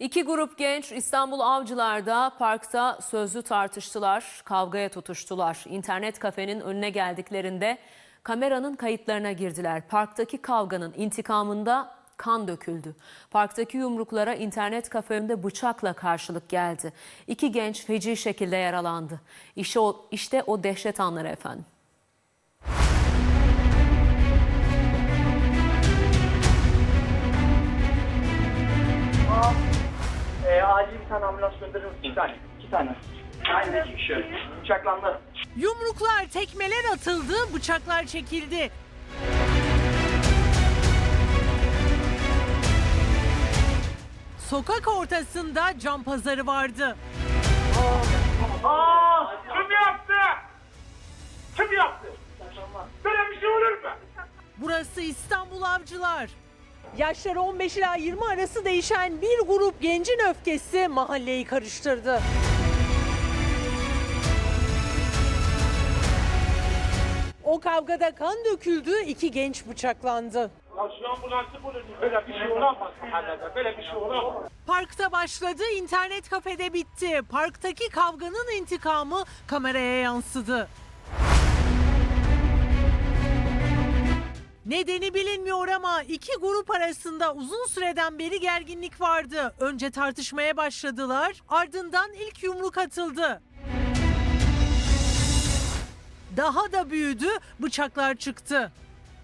İki grup genç İstanbul Avcılar'da parkta sözlü tartıştılar, kavgaya tutuştular. İnternet kafenin önüne geldiklerinde kameranın kayıtlarına girdiler. Parktaki kavganın intikamında kan döküldü. Parktaki yumruklara internet kafe önünde bıçakla karşılık geldi. İki genç feci şekilde yaralandı. İşte o, işte o dehşet anları efendim. Acil bir tane ambulans gönderir misin? İki tane. İki tane. Aynen iki kişi. Bıçaklandı. Yumruklar, tekmeler atıldı, bıçaklar çekildi. Sokak ortasında cam pazarı vardı. Aa, kim yaptı? Kim yaptı? Böyle bir şey olur mu? Burası İstanbul Avcılar. Yaşları 15 ila 20 arası değişen bir grup gencin öfkesi mahalleyi karıştırdı. O kavgada kan döküldü, iki genç bıçaklandı. Böyle bir şey olamaz mahallede. Böyle bir şey olamaz. Parkta başladı, internet kafede bitti. Parktaki kavganın intikamı kameraya yansıdı. Nedeni bilinmiyor ama iki grup arasında uzun süreden beri gerginlik vardı. Önce tartışmaya başladılar, ardından ilk yumruk atıldı. Daha da büyüdü, bıçaklar çıktı.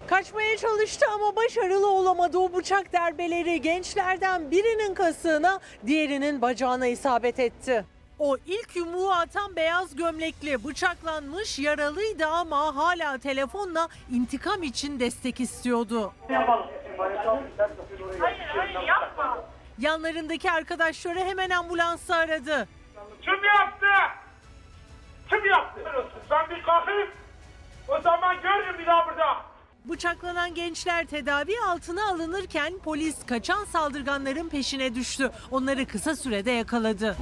Kaçmaya çalıştı ama başarılı olamadı. O bıçak darbeleri gençlerden birinin kasığına, diğerinin bacağına isabet etti. O ilk yumruğu atan beyaz gömlekli bıçaklanmış, yaralıydı ama hala telefonla intikam için destek istiyordu. Hayır hayır yapma. Yanlarındaki arkadaşları hemen ambulansı aradı. Kim yaptı? Kim yaptı? Ben bir kalkayım. O zaman görürüm bir daha burada. Bıçaklanan gençler tedavi altına alınırken polis kaçan saldırganların peşine düştü. Onları kısa sürede yakaladı.